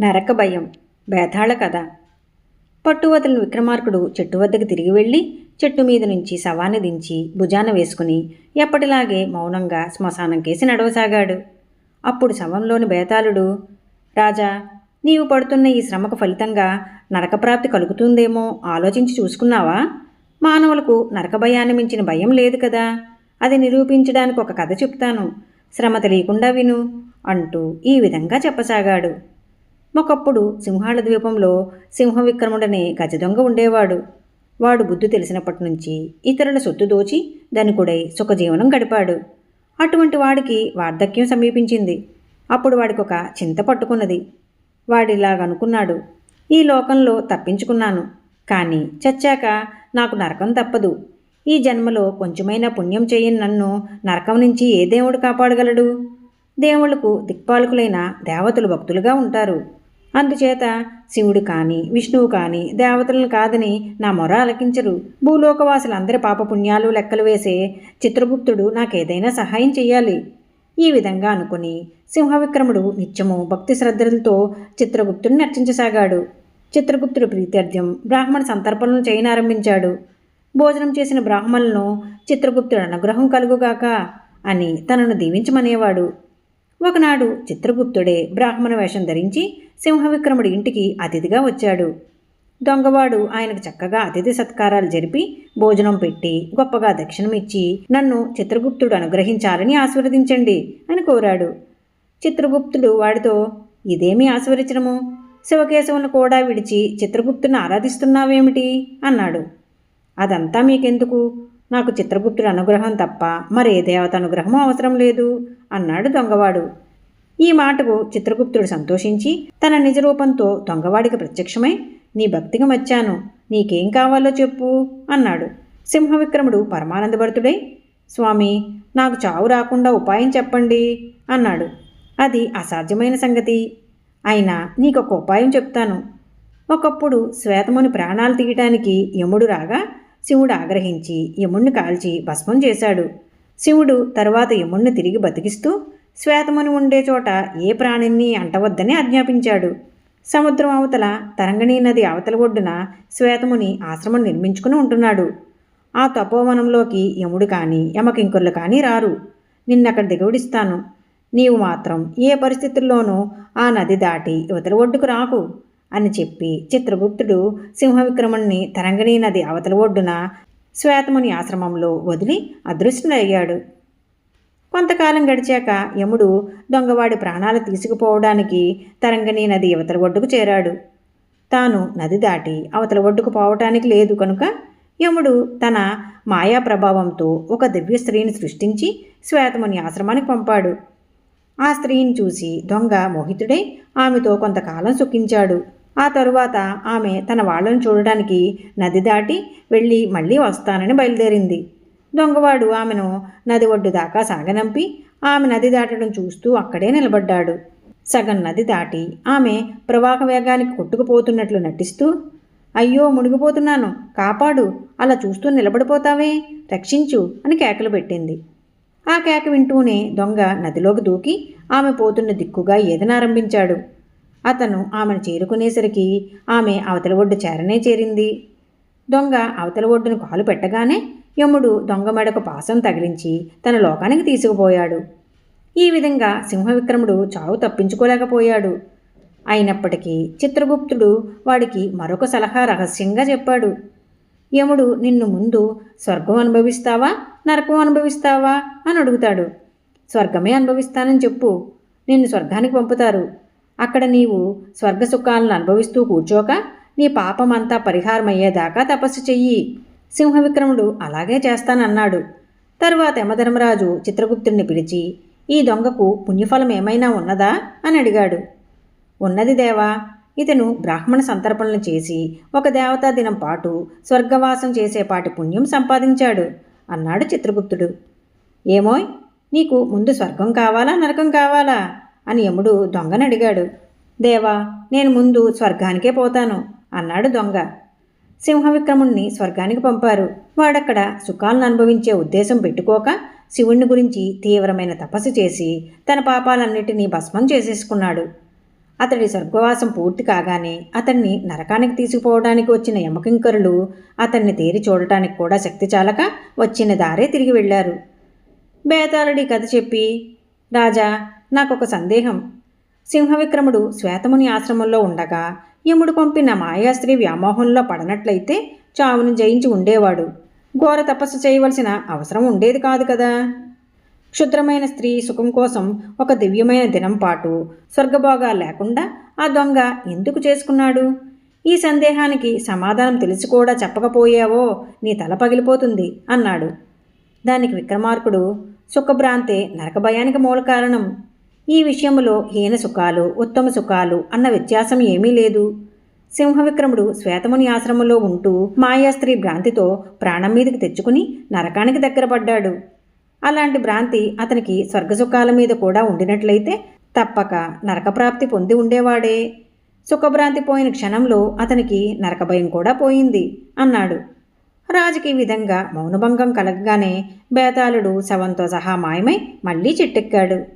నరక భయం బేతాళ కథ. పట్టు విక్రమార్కుడు చెట్టు వద్దకు తిరిగి వెళ్ళి చెట్టు మీద నుంచి శవాన్ని దించి భుజాన వేసుకుని ఎప్పటిలాగే మౌనంగా శ్మశానం కేసి నడవసాగాడు. అప్పుడు శవంలోని బేతాళుడు రాజా నీవు పడుతున్న ఈ శ్రమకు ఫలితంగా నరకప్రాప్తి కలుగుతుందేమో ఆలోచించి చూసుకున్నావా? మానవులకు నరక భయాన్ని మించిన భయం లేదు కదా. అది నిరూపించడానికి ఒక కథ చెప్తాను. శ్రమ తెలియకుండా విను అంటూ ఈ విధంగా చెప్పసాగాడు. ఒకప్పుడు సింహాళ ద్వీపంలో సింహ విక్రముడనే గజదొంగ ఉండేవాడు. వాడు బుద్ధి తెలిసినప్పటి నుంచి ఇతరుల సొత్తు దోచి ధనికుడై సుఖజీవనం గడిపాడు. అటువంటి వాడికి వార్ధక్యం సమీపించింది. అప్పుడు వాడికి ఒక చింత పట్టుకున్నది. వాడిలాగనుకున్నాడు ఈ లోకంలో తప్పించుకున్నాను. కానీ చచ్చాక నాకు నరకం తప్పదు. ఈ జన్మలో కొంచెమైనా పుణ్యం చేయని నన్ను నరకం నుంచి ఏ దేవుడు కాపాడగలడు? దేవుళ్ళకు దిక్పాలకులైన దేవతలు భక్తులుగా ఉంటారు. అందుచేత శివుడు కానీ విష్ణువు కానీ దేవతలను కాదని నా మొర అలకించరు భూలోకవాసులందరి పాపపుణ్యాలు లెక్కలు వేసే చిత్రగుప్తుడు నాకేదైనా సహాయం చెయ్యాలి. ఈ విధంగా అనుకుని సింహవిక్రముడు నిత్యము భక్తి శ్రద్ధలతో చిత్రగుప్తుడిని నర్చించసాగాడు చిత్రగుప్తుడు ప్రీత్యర్థ్యం బ్రాహ్మణ సంతర్పణలు చేయనారంభించాడు. భోజనం చేసిన బ్రాహ్మణులను చిత్రగుప్తుడు అనుగ్రహం కలుగుగాక అని తనను దీవించమనేవాడు. ఒకనాడు చిత్రగుప్తుడే బ్రాహ్మణ వేషం ధరించి సింహవిక్రముడి ఇంటికి అతిథిగా వచ్చాడు. దొంగవాడు ఆయనకు చక్కగా అతిథి సత్కారాలు జరిపి భోజనం పెట్టి గొప్పగా దక్షిణమిచ్చి నన్ను చిత్రగుప్తుడు అనుగ్రహించాలని ఆశీర్వదించండి అని కోరాడు. చిత్రగుప్తుడు వాడితో ఇదేమి ఆశీర్వచనము? శివకేశవులను కూడా విడిచి చిత్రగుప్తుని ఆరాధిస్తున్నావేమిటి? అన్నాడు. అదంతా మీకెందుకు? నాకు చిత్రగుప్తుడి అనుగ్రహం తప్ప మరే దేవత అనుగ్రహం అవసరం లేదు అన్నాడు దొంగవాడు. ఈ మాటకు చిత్రగుప్తుడు సంతోషించి తన నిజ రూపంతో దొంగవాడికి ప్రత్యక్షమై నీ భక్తికి మచ్చాను నీకేం కావాలో చెప్పు అన్నాడు. సింహవిక్రముడు పరమానందభరితుడై స్వామి నాకు చావు రాకుండా ఉపాయం చెప్పండి అన్నాడు. అది అసాధ్యమైన సంగతి. అయినా నీకొక ఉపాయం చెప్తాను. ఒకప్పుడు శ్వేతముని ప్రాణాలు తీయటానికి యముడు రాగా శివుడు ఆగ్రహించి యముణ్ణి కాల్చి భస్మం చేశాడు. శివుడు తర్వాత యముణ్ణి తిరిగి బతికిస్తూ శ్వేతముని ఉండే చోట ఏ ప్రాణిని అంటవద్దని ఆజ్ఞాపించాడు. సముద్రం అవతల తరంగిణీ నది అవతల ఒడ్డున శ్వేతముని ఆశ్రమం నిర్మించుకుని ఉంటున్నాడు. ఆ తపోవనంలోకి యముడు కానీ యమకింకుర్లు కానీ రారు. నిన్నక్కడ దిగుడిస్తాను నీవు మాత్రం ఏ పరిస్థితుల్లోనూ ఆ నది దాటి యువతల ఒడ్డుకు రాకు. అని చెప్పి చిత్రగుప్తుడు సింహవిక్రముణ్ణి తరంగిణీ నది అవతల ఒడ్డున శ్వేతముని ఆశ్రమంలో వదిలి అదృష్టుడయ్యాడు కొంతకాలం గడిచాక యముడు దొంగవాడి ప్రాణాలు తీసుకుపోవడానికి తరంగిణీ నది అవతల ఒడ్డుకు చేరాడు. తాను నది దాటి అవతల ఒడ్డుకు పోవటానికి లేదు కనుక యముడు తన మాయా ప్రభావంతో ఒక దివ్య స్త్రీని సృష్టించి శ్వేతముని ఆశ్రమానికి పంపాడు. ఆ స్త్రీని చూసి దొంగ మోహితుడై ఆమెతో కొంతకాలం సుఖించాడు. ఆ తరువాత ఆమె తన వాళ్ళను చూడడానికి నది దాటి వెళ్ళి మళ్ళీ వస్తానని బయలుదేరింది. దొంగవాడు ఆమెను నది ఒడ్డు దాకా సాగనంపి ఆమె నది దాటడం చూస్తూ అక్కడే నిలబడ్డాడు. సగం నది దాటి ఆమె ప్రవాహ వేగానికి కొట్టుకుపోతున్నట్లు నటిస్తూ అయ్యో మునిగిపోతున్నాను. కాపాడు. అలా చూస్తూ నిలబడిపోతావే. రక్షించు అని కేకలు పెట్టింది. ఆ కేక వింటూనే దొంగ నదిలోకి దూకి ఆమె పోతున్న దిక్కుగా ఏదనారంభించాడు అతను ఆమెను చేరుకునేసరికి ఆమె అవతల ఒడ్డు చేరనే చేరింది. దొంగ అవతల ఒడ్డును కాలు పెట్టగానే యముడు దొంగ మెడకు పాసం తగిలించి తన లోకానికి తీసుకుపోయాడు. ఈ విధంగా సింహవిక్రముడు చావు తప్పించుకోలేకపోయాడు. అయినప్పటికీ చిత్రగుప్తుడు వాడికి మరొక సలహా రహస్యంగా చెప్పాడు. యముడు నిన్ను ముందు స్వర్గం అనుభవిస్తావా? నరకం అనుభవిస్తావా? అని అడుగుతాడు. స్వర్గమే అనుభవిస్తానని చెప్పు. నిన్ను స్వర్గానికి పంపుతారు. అక్కడ నీవు స్వర్గ సుఖాలను అనుభవిస్తూ కూర్చోక నీ పాపమంతా పరిహారమయ్యేదాకా తపస్సు చెయ్యి. సింహవిక్రముడు అలాగే చేస్తానన్నాడు. తరువాత యమధర్మరాజు చిత్రగుప్తుడిని పిలిచి ఈ దొంగకు పుణ్యఫలం ఏమైనా ఉన్నదా? అని అడిగాడు. ఉన్నది దేవా ఇతను బ్రాహ్మణ సంతర్పణలు చేసి ఒక దేవతా దినం పాటు స్వర్గవాసం చేసేపాటి పుణ్యం సంపాదించాడు అన్నాడు చిత్రగుప్తుడు. ఏమోయ్ నీకు ముందు స్వర్గం కావాలా నరకం కావాలా? అని యముడు దొంగనడిగాడు దేవా నేను ముందు స్వర్గానికే పోతాను అన్నాడు దొంగ. సింహవిక్రముణ్ణి స్వర్గానికి పంపారు. వాడక్కడ సుఖాలను అనుభవించే ఉద్దేశం పెట్టుకోక శివుణ్ణి గురించి తీవ్రమైన తపస్సు చేసి తన పాపాలన్నిటినీ భస్మం చేసేసుకున్నాడు. అతడి స్వర్గవాసం పూర్తి కాగానే అతన్ని నరకానికి తీసుకుపోవడానికి వచ్చిన యమకింకరులు అతన్ని తేరి చూడటానికి కూడా శక్తి చాలక వచ్చిన దారే తిరిగి వెళ్ళారు. బేతాళుడి కథ చెప్పి రాజా నాకొక సందేహం. సింహవిక్రముడు శ్వేతముని ఆశ్రమంలో ఉండగా యముడు పంపిన మాయాస్త్రీ వ్యామోహంలో పడనట్లయితే చావును జయించి ఉండేవాడు. ఘోర తపస్సు చేయవలసిన అవసరం ఉండేది కాదు కదా. క్షుద్రమైన స్త్రీ సుఖం కోసం ఒక దివ్యమైన దినం పాటు స్వర్గభోగా లేకుండా ఆ దొంగ ఎందుకు చేసుకున్నాడు? ఈ సందేహానికి సమాధానం తెలిసి కూడా చెప్పకపోయావో నీ తల పగిలిపోతుంది అన్నాడు. దానికి విక్రమార్కుడు సుఖభ్రాంతే నరకభయానికి మూల కారణం. ఈ విషయంలో హీన సుఖాలు ఉత్తమ సుఖాలు అన్న వ్యత్యాసం ఏమీ లేదు. సింహవిక్రముడు శ్వేతముని ఆశ్రమంలో ఉంటూ మాయాస్త్రీ భ్రాంతితో ప్రాణం మీదకి తెచ్చుకుని నరకానికి దగ్గరపడ్డాడు అలాంటి భ్రాంతి అతనికి స్వర్గసుఖాల మీద కూడా ఉండినట్లయితే తప్పక నరకప్రాప్తి పొంది ఉండేవాడే. సుఖభ్రాంతి పోయిన క్షణంలో అతనికి నరకభయం కూడా పోయింది అన్నాడు. రాజుకి ఈ విధంగా మౌనభంగం కలగగానే బేతాళుడు శవంతో సహా మాయమై మళ్ళీ చెట్టెక్కాడు.